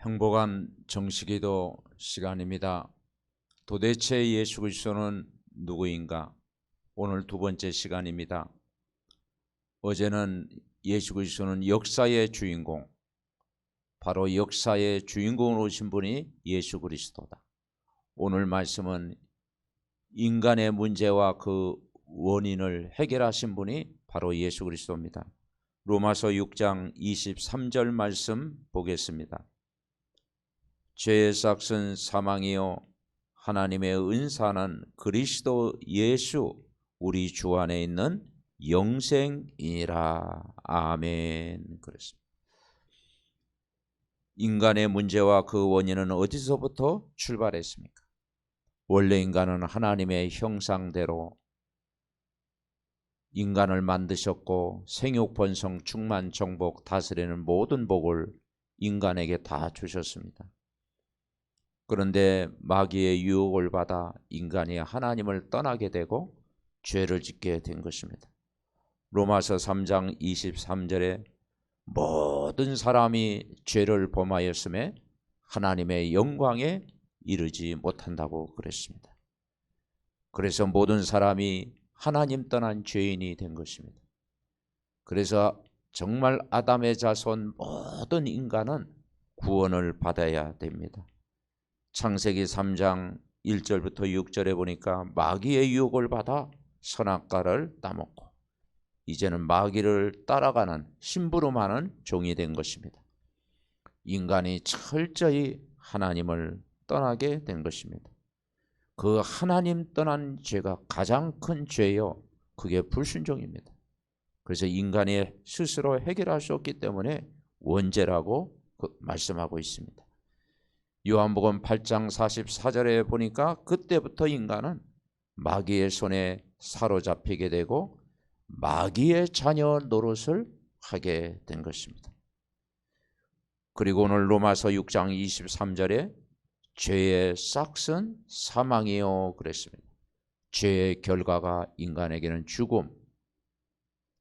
행복한 정식기도 시간입니다. 도대체 예수 그리스도는 누구인가? 오늘 두 번째 시간입니다. 어제는 예수 그리스도는 역사의 주인공, 바로 역사의 주인공으로 오신 분이 예수 그리스도다. 오늘 말씀은 인간의 문제와 그 원인을 해결하신 분이 바로 예수 그리스도입니다. 로마서 6장 23절 말씀 보겠습니다. 죄의 삭은 사망이요 하나님의 은사는 그리스도 예수 우리 주 안에 있는 영생이라 아멘 그랬습니다. 인간의 문제와 그 원인은 어디서부터 출발했습니까? 원래 인간은 하나님의 형상대로 인간을 만드셨고 생육 번성 충만 정복 다스리는 모든 복을 인간에게 다 주셨습니다. 그런데 마귀의 유혹을 받아 인간이 하나님을 떠나게 되고 죄를 짓게 된 것입니다. 로마서 3장 23절에 모든 사람이 죄를 범하였음에 하나님의 영광에 이르지 못한다고 그랬습니다. 그래서 모든 사람이 하나님 떠난 죄인이 된 것입니다. 그래서 정말 아담의 자손 모든 인간은 구원을 받아야 됩니다. 창세기 3장 1절부터 6절에 보니까 마귀의 유혹을 받아 선악과를 따먹고 이제는 마귀를 따라가는 심부름하는 종이 된 것입니다. 인간이 철저히 하나님을 떠나게 된 것입니다. 그 하나님 떠난 죄가 가장 큰 죄요. 그게 불순종입니다. 그래서 인간이 스스로 해결할 수 없기 때문에 원죄라고 그 말씀하고 있습니다. 요한복음 8장 44절에 보니까 그때부터 인간은 마귀의 손에 사로잡히게 되고 마귀의 자녀 노릇을 하게 된 것입니다. 그리고 오늘 로마서 6장 23절에 죄의 싹은 사망이요 그랬습니다. 죄의 결과가 인간에게는 죽음,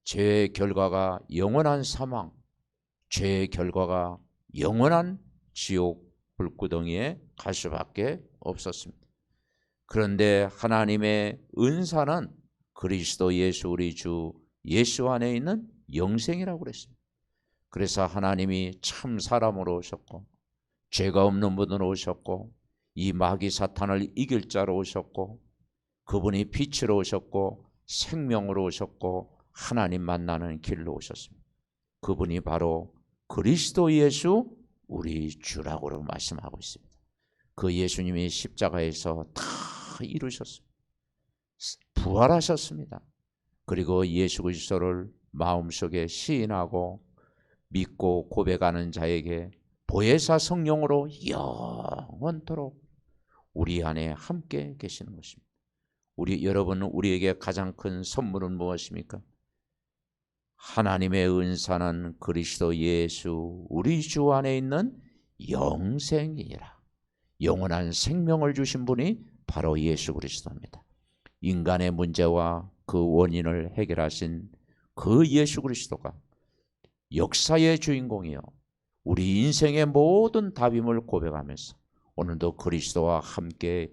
죄의 결과가 영원한 사망, 죄의 결과가 영원한 지옥 불구덩이에 갈 수밖에 없었습니다. 그런데 하나님의 은사는 그리스도 예수 우리 주 예수 안에 있는 영생이라고 그랬습니다. 그래서 하나님이 참 사람으로 오셨고 죄가 없는 분으로 오셨고 이 마귀 사탄을 이길 자로 오셨고 그분이 빛으로 오셨고 생명으로 오셨고 하나님 만나는 길로 오셨습니다. 그분이 바로 그리스도 예수 우리 주라고 말씀하고 있습니다. 그 예수님이 십자가에서 다 이루셨습니다. 부활하셨습니다. 그리고 예수 그리스도를 마음속에 시인하고 믿고 고백하는 자에게 보혜사 성령으로 영원토록 우리 안에 함께 계시는 것입니다. 우리 여러분은 우리에게 가장 큰 선물은 무엇입니까? 하나님의 은사는 그리스도 예수 우리 주 안에 있는 영생이라. 영원한 생명을 주신 분이 바로 예수 그리스도입니다. 인간의 문제와 그 원인을 해결하신 그 예수 그리스도가 역사의 주인공이요. 우리 인생의 모든 답임을 고백하면서 오늘도 그리스도와 함께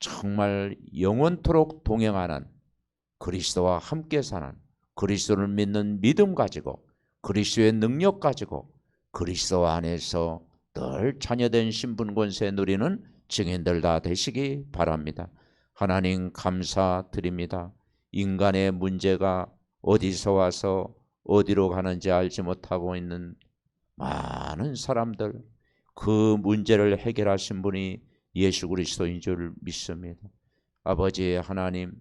정말 영원토록 동행하는 그리스도와 함께 사는 그리스도를 믿는 믿음 가지고 그리스도의 능력 가지고 그리스도 안에서 늘 자녀된 신분 권세 누리는 증인들 다 되시기 바랍니다. 하나님 감사드립니다. 인간의 문제가 어디서 와서 어디로 가는지 알지 못하고 있는 많은 사람들 그 문제를 해결하신 분이 예수 그리스도인 줄 믿습니다. 아버지 하나님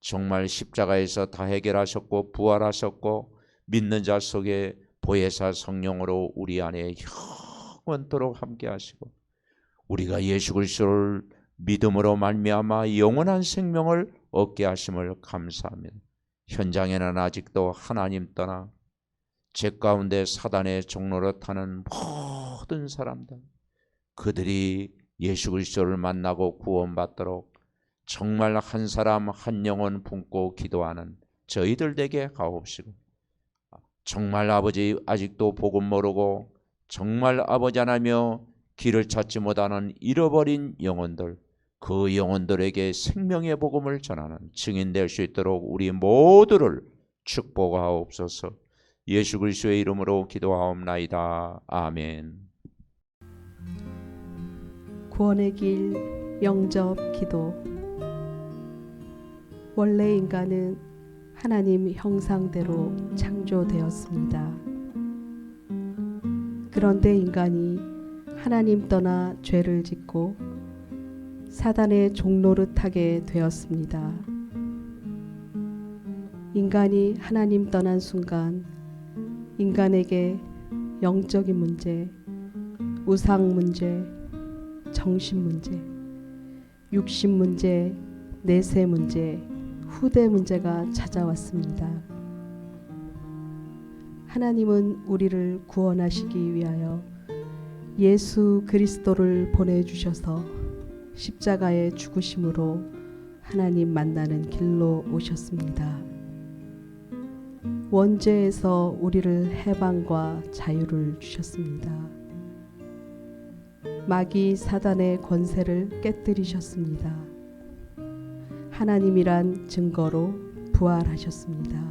정말 십자가에서 다 해결하셨고 부활하셨고 믿는 자 속에 보혜사 성령으로 우리 안에 영원토록 함께 하시고 우리가 예수 그리스도를 믿음으로 말미암아 영원한 생명을 얻게 하심을 감사합니다. 현장에는 아직도 하나님 떠나 죄 가운데 사단의 종로를 타는 모든 사람들 그들이 예수 그리스도를 만나고 구원받도록 정말 한 사람 한 영혼 품고 기도하는 저희들 되게 하옵시고 정말 아버지 아직도 복음 모르고 정말 아버지 하나며 길을 찾지 못하는 잃어버린 영혼들 그 영혼들에게 생명의 복음을 전하는 증인 될 수 있도록 우리 모두를 축복하옵소서. 예수 그리스도의 이름으로 기도하옵나이다. 아멘. 구원의 길 영접 기도 원래 인간은 하나님 형상대로 창조되었습니다. 그런데 인간이 하나님 떠나 죄를 짓고 사단의 종노릇하게 되었습니다. 인간이 하나님 떠난 순간 인간에게 영적인 문제, 우상 문제, 정신 문제, 육신 문제, 내세 문제, 후대 문제가 찾아왔습니다. 하나님은 우리를 구원하시기 위하여 예수 그리스도를 보내주셔서 십자가의 죽으심으로 하나님 만나는 길로 오셨습니다. 원죄에서 우리를 해방과 자유를 주셨습니다. 마귀 사단의 권세를 깨뜨리셨습니다. 하나님이란 증거로 부활하셨습니다.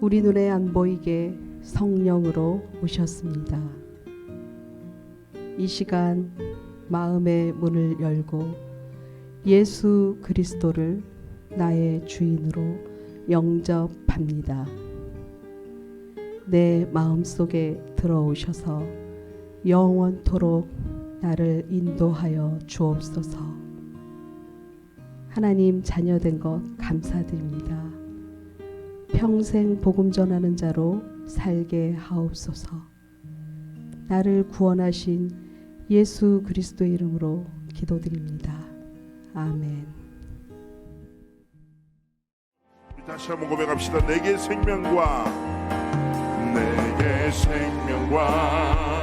우리 눈에 안 보이게 성령으로 오셨습니다. 이 시간 마음의 문을 열고 예수 그리스도를 나의 주인으로 영접합니다. 내 마음 속에 들어오셔서 영원토록 나를 인도하여 주옵소서. 하나님 자녀된 것 감사드립니다. 평생 복음 전하는 자로 살게 하옵소서. 나를 구원하신 예수 그리스도의 이름으로 기도드립니다. 아멘. 다시 한번 고백합시다. 내게 생명과 내게 생명과